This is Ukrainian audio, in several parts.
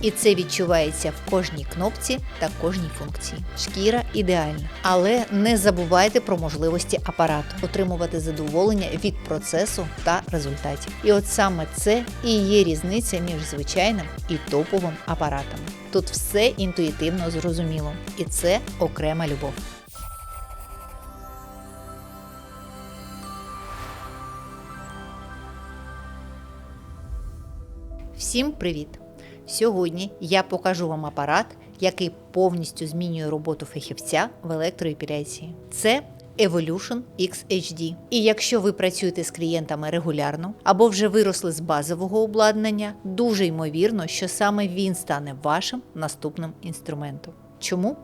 І це відчувається в кожній кнопці та кожній функції. Шкіра ідеальна. Але не забувайте про можливості апарату, отримувати задоволення від процесу та результатів. І от саме це і є різниця між звичайним і топовим апаратами. Тут все інтуїтивно зрозуміло, і це окрема любов. Всім привіт! Сьогодні я покажу вам апарат, який повністю змінює роботу фахівця в електроепіляції. Це Evolution X HD. І якщо ви працюєте з клієнтами регулярно або вже виросли з базового обладнання, дуже ймовірно, що саме він стане вашим наступним інструментом. Чому?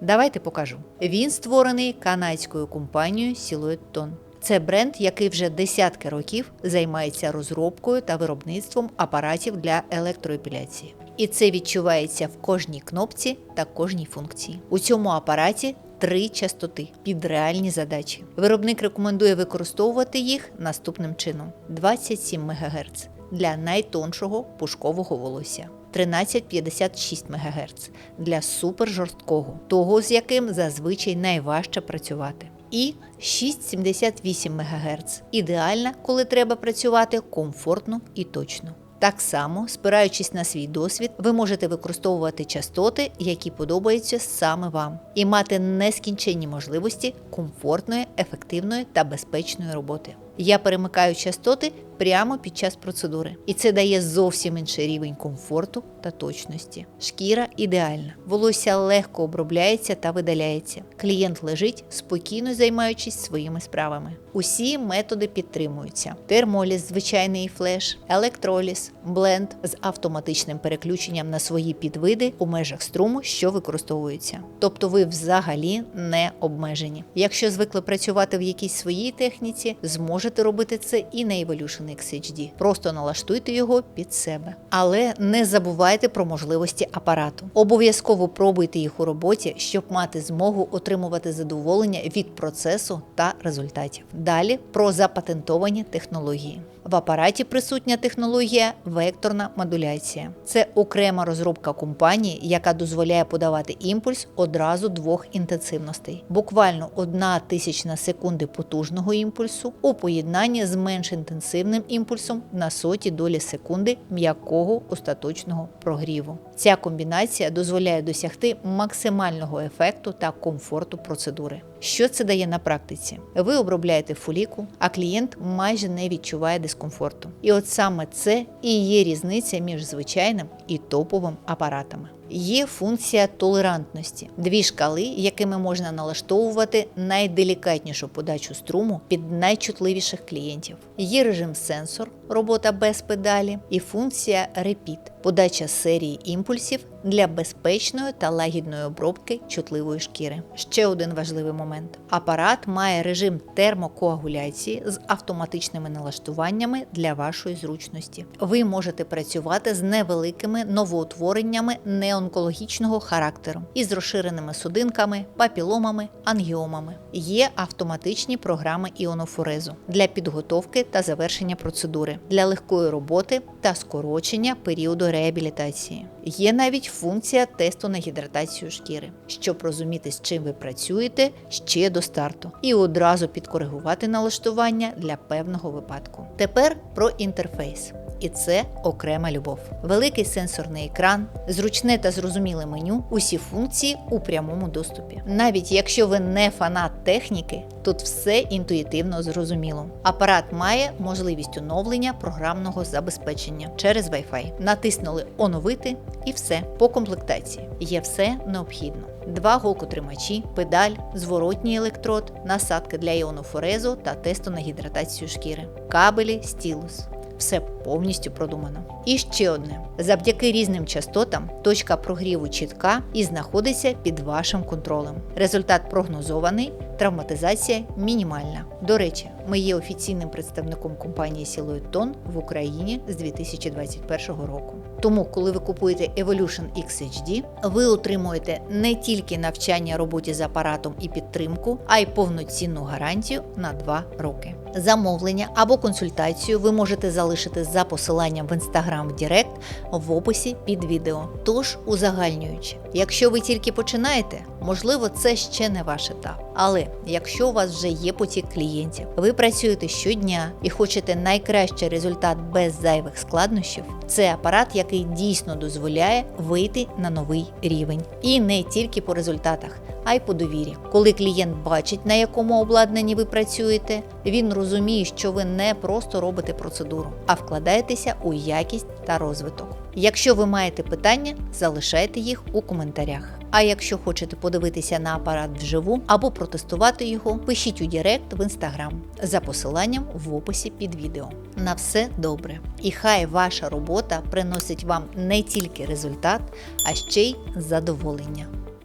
Давайте покажу. Він створений канадською компанією Silhouette Tone. Це бренд, який вже десятки років займається розробкою та виробництвом апаратів для електроепіляції. І це відчувається в кожній кнопці та кожній функції. У цьому апараті три частоти під реальні задачі. Виробник рекомендує використовувати їх наступним чином: 27 МГц для найтоншого пушкового волосся. 1356 МГц для супержорсткого, того з яким зазвичай найважче працювати. І 6,78 МГц ідеальна, коли треба працювати комфортно і точно. Так само, спираючись на свій досвід, ви можете використовувати частоти, які подобаються саме вам, і мати нескінченні можливості комфортної, ефективної та безпечної роботи. Я перемикаю частоти прямо під час процедури, і це дає зовсім інший рівень комфорту та точності. Шкіра ідеальна, волосся легко обробляється та видаляється. Клієнт лежить, спокійно займаючись своїми справами. Усі методи підтримуються: термоліз, звичайний флеш, електроліз, бленд з автоматичним переключенням на свої підвиди у межах струму, що використовуються. Тобто ви взагалі не обмежені. Якщо звикли працювати в якійсь своїй техніці, зможете робити це і на Evolution X. Просто налаштуйте його під себе. Але не забувайте про можливості апарату. Обов'язково пробуйте їх у роботі, щоб мати змогу отримувати задоволення від процесу та результатів. Далі про запатентовані технології. В апараті присутня технологія векторна модуляція. Це окрема розробка компанії, яка дозволяє подавати імпульс одразу двох інтенсивностей. Буквально одна тисячна секунди потужного імпульсу у поєднанні з менш інтенсивним імпульсом на соті долі секунди м'якого остаточного прогріву. Ця комбінація дозволяє досягти максимального ефекту та комфорту процедури. Що це дає на практиці? Ви обробляєте фоліку, а клієнт майже не відчуває дискомфорту. І от саме це і є різниця між звичайним і топовим апаратами. Є функція толерантності, дві шкали, якими можна налаштовувати найделікатнішу подачу струму під найчутливіших клієнтів. Є режим сенсор, робота без педалі, і функція Repeat – подача серії імпульсів для безпечної та лагідної обробки чутливої шкіри. Ще один важливий момент: апарат має режим термокоагуляції з автоматичними налаштуваннями для вашої зручності. Ви можете працювати з невеликими новоутвореннями неонкологічного характеру із розширеними судинками, папіломами, ангіомами. Є автоматичні програми іонофорезу для підготовки та завершення процедури, для легкої роботи та скорочення періоду реабілітації. Є навіть функція тесту на гідратацію шкіри, щоб розуміти, з чим ви працюєте ще до старту, і одразу підкоригувати налаштування для певного випадку. Тепер про інтерфейс. І це окрема любов. Великий сенсорний екран, зручне та зрозуміле меню, усі функції у прямому доступі. Навіть якщо ви не фанат техніки, тут все інтуїтивно зрозуміло. Апарат має можливість оновлення програмного забезпечення через Wi-Fi. Натиснули Оновити і все по комплектації. Є все необхідно. Два голкотримачі, педаль, зворотній електрод, насадки для іонофорезу та тесту на гідратацію шкіри, кабелі, стілус. Все повністю продумано. І ще одне: завдяки різним частотам точка прогріву чітка і знаходиться під вашим контролем. Результат прогнозований, травматизація мінімальна. До речі, ми є офіційним представником компанії Tone в Україні з 2021 року. Тому, коли ви купуєте Evolution X HD, ви отримуєте не тільки навчання роботі з апаратом і підтримку, а й повноцінну гарантію на 2 роки. Замовлення або консультацію ви можете залишити за посиланням в Instagram в Директ в описі під відео. Тож, узагальнюючи, якщо ви тільки починаєте, можливо, це ще не ваш етап. Але якщо у вас вже є потік клієнтів, ви працюєте щодня і хочете найкращий результат без зайвих складнощів, це апарат, який дійсно дозволяє вийти на новий рівень. І не тільки по результатах, а й по довірі. Коли клієнт бачить, на якому обладнанні ви працюєте, він розуміє, що ви не просто робите процедуру, а вкладаєтеся у якість та розвиток. Якщо ви маєте питання, залишайте їх у коментарях. А якщо хочете подивитися на апарат вживу або протестувати його, пишіть у Директ в інстаграм за посиланням в описі під відео. На все добре. І хай ваша робота приносить вам не тільки результат, а ще й задоволення.